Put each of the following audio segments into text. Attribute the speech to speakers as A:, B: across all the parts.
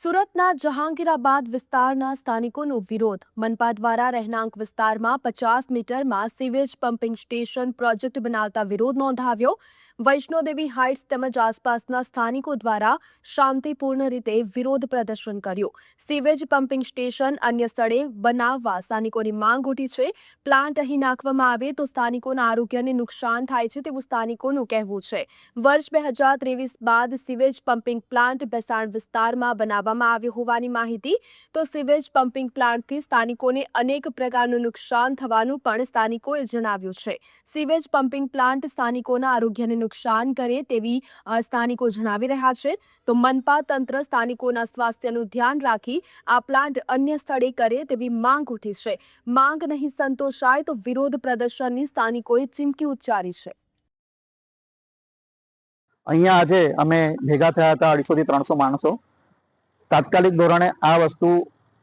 A: સુરતના જહાંગીરાબાદ વિસ્તારના સ્થાનિકોનો વિરોધ. મનપા દ્વારા રહેણાંક વિસ્તારમાં પચાસ મીટરમાં સીવેજ પમ્પિંગ સ્ટેશન પ્રોજેક્ટ બનાવતા વિરોધ નોંધાવ્યો. વૈષ્ણોદેવી હાઇટ્સ તેમજ આસપાસના સ્થાનિકો દ્વારા શાંતિપૂર્ણ રીતે વિરોધ પ્રદર્શન કર્યું. સીવેજ પમ્પિંગ સ્ટેશન અન્ય સ્થળે બનાવવા સ્થાનિકોની માંગ ઉઠી છે. પ્લાન્ટ અહીં નાખવામાં આવે તો સ્થાનિકોના આરોગ્યને નુકસાન થાય છે તેવું સ્થાનિકોનું કહેવું છે. વર્ષ બે હજાર ત્રેવીસ બાદ સિવેજ પમ્પિંગ પ્લાન્ટ બેસાણ વિસ્તારમાં બનાવવામાં આવ્યો હોવાની માહિતી. તો સિવેજ પમ્પિંગ પ્લાન્ટથી સ્થાનિકોને અનેક પ્રકારનું નુકસાન થવાનું પણ સ્થાનિકોએ જણાવ્યું છે. સિવેજ પમ્પિંગ પ્લાન્ટ સ્થાનિકોના આરોગ્યને નુકસાન કરે તેવી સ્થાનિકો જણાવી રહ્યા છે. તો મનપા તંત્ર સ્થાનિકોના સ્વાસ્થ્યનું ધ્યાન રાખી આ પ્લાન્ટ અન્ય સ્થળે કરે તેવી માંગ ઉઠી છે. માંગ નહીં સંતોષાય તો વિરોધ પ્રદર્શનની સ્થાનિકોએ ચીમકી ઉચ્ચારી છે.
B: અહીંયા આજે અમે ભેગા થયા હતા અઢીસો થી ત્રણસો માણસો. તાત્કાલિક ધોરણે આ વસ્તુ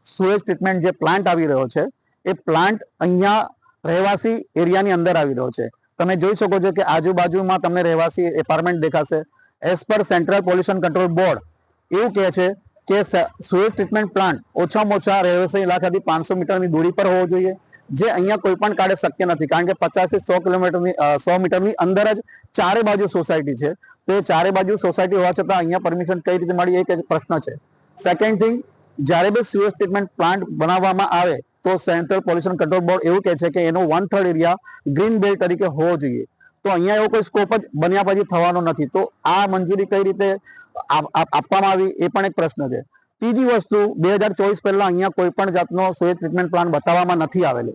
B: સુએજ ટ્રીટમેન્ટ જે પ્લાન્ટ આવી રહ્યો છે, એ પ્લાન્ટ અહીંયા રહેવાસી એરિયાની અંદર આવી રહ્યો છે. તમે જોઈ શકો છો કે આજુબાજુમાં તમને રહેવાસી એપાર્ટમેન્ટ દેખાશે. As per central pollution control board એવું કહે છે કે સુએજ ટ્રીટમેન્ટ પ્લાન્ટ ઓછામાં ઓછા રહેવાસી ઇલાકાથી પાંચસો મીટરની દૂરી પર હોવો જોઈએ, જે અહીંયા કોઈ પણ કાળે શક્ય નથી, કારણ કે પચાસથી સો કિલોમીટરની સો મીટરની અંદર જ ચારે બાજુ સોસાયટી છે. તો એ ચારે બાજુ સોસાયટી હોવા છતાં અહીંયા પરમિશન કઈ રીતે મળી એક પ્રશ્ન છે. સેકન્ડ થિંગ જ્યારે બી સુએજ ટ્રીટમેન્ટ પ્લાન્ટ બનાવવામાં આવે તો સેન્ટ્રલ પોલ્યુશન કંટ્રોલ બોર્ડ એવું કહે છે કે એનો one third area green belt તરીકે હોવો જોઈએ. તો અહીંયા એવો કોઈ સ્કોપ જ બન્યા પછી થવાનો નથી. તો આ મંજૂરી કઈ રીતે આપ- આપ- આપવામાં આવી એ પણ એક પ્રશ્ન છે. ત્રીજી વસ્તુ, બે હજાર ચોવીસ પહેલાં અહીંયા કોઈ પણ જાતનો સોય ટ્રીટમેન્ટ પ્લાન બતાવવામાં નથી આવેલો.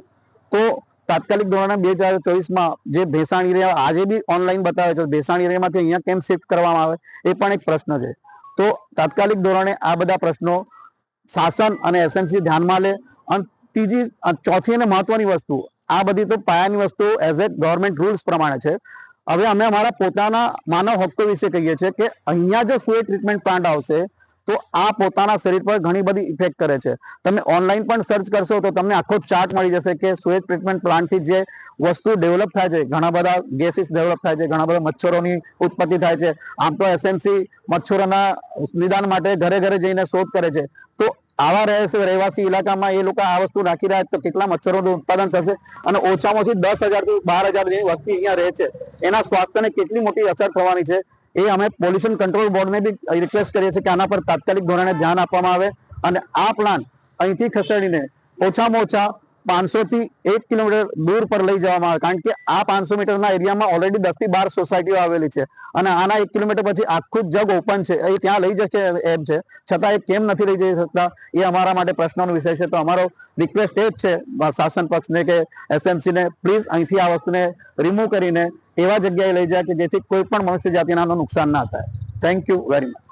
B: તો તાત્કાલિક ધોરણે બે હજાર ચોવીસમાં જે ભેસાણ એરિયા આજે બી ઓનલાઈન બતાવે છે, ભેસાણ એરિયામાંથી અહીંયા કેમ શિફ્ટ કરવામાં આવે, એ પણ એક પ્રશ્ન છે. તો તાત્કાલિક ધોરણે આ બધા પ્રશ્નો શાસન અને એસએમસી ધ્યાનમાં લે અને ત્રીજી ચોથી અને મહત્વની વસ્તુ, આ બધી તો પાયાની વસ્તુ એઝ એ ગવર્મેન્ટ રૂલ્સ પ્રમાણે છે. હવે અમે અમારા પોતાના માનવ હક્કો વિશે કહીએ છીએ કે અહીંયા જો સુએ ટ્રીટમેન્ટ પ્લાન્ટ આવશે, તો આ પોતાના શરીર પર ઘણી બધી ઇફેક્ટ કરે છે. તમે ઓનલાઈન પણ સર્ચ કરશો તો તમને આખો ચાર્ટ મળી જશે કે સુએજ ટ્રીટમેન્ટ પ્લાન્ટથી જે વસ્તુ ડેવલપ થાય છે, ઘણા બધા ગેસીસ ડેવલપ થાય છે, ઘણા બધા મચ્છરોની ઉત્પત્તિ થાય છે. આમ તો એસએમસી મચ્છરોના નિદાન માટે ઘરે ઘરે જઈને શોધ કરે છે. તો આવા રહેવાસી ઇલાકામાં એ લોકો આ વસ્તુ નાખી રહ્યા તો કેટલા મચ્છરોનું ઉત્પાદન થશે? અને ઓછામાં ઓછી દસ હજારથી બાર હજાર જેવી વસ્તી અહીંયા રહે છે. એના સ્વાસ્થ્યને કેટલી મોટી અસર થવાની છે? એ અમે પોલ્યુશન કંટ્રોલ બોર્ડને બી રિક્વેસ્ટ કરીએ છીએ કે આના પર તાત્કાલિક ધોરણે ધ્યાન આપવામાં આવે. અને આ પ્લાન અહીંથી ખસેડીને ઓછામાં ઓછા પાંચસો થી એક કિલોમીટર દૂર પર લઈ જવામાં આવે. કારણ કે આ પાંચસો મીટરના એરિયામાં ઓલરેડી દસથી બાર સોસાયટીઓ આવેલી છે. અને આના એક કિલોમીટર પછી આખું જગ ઓપન છે. એ ત્યાં લઈ જશે એમ છે. છતાં એ કેમ નથી લઈ જઈ શકતા? એ અમારા માટે પ્રશ્નનો વિષય છે. તો અમારો રિક્વેસ્ટ એ જ છે શાસન પક્ષને કે એસએમસીને પ્લીઝ અહીંથી આ વસ્તુને રિમૂવ કરીને એવા જગ્યાએ લઈ જાય કે જેથી કોઈ પણ મનુષ્ય જાતિનાનું નુકસાન ના થાય. Thank you very much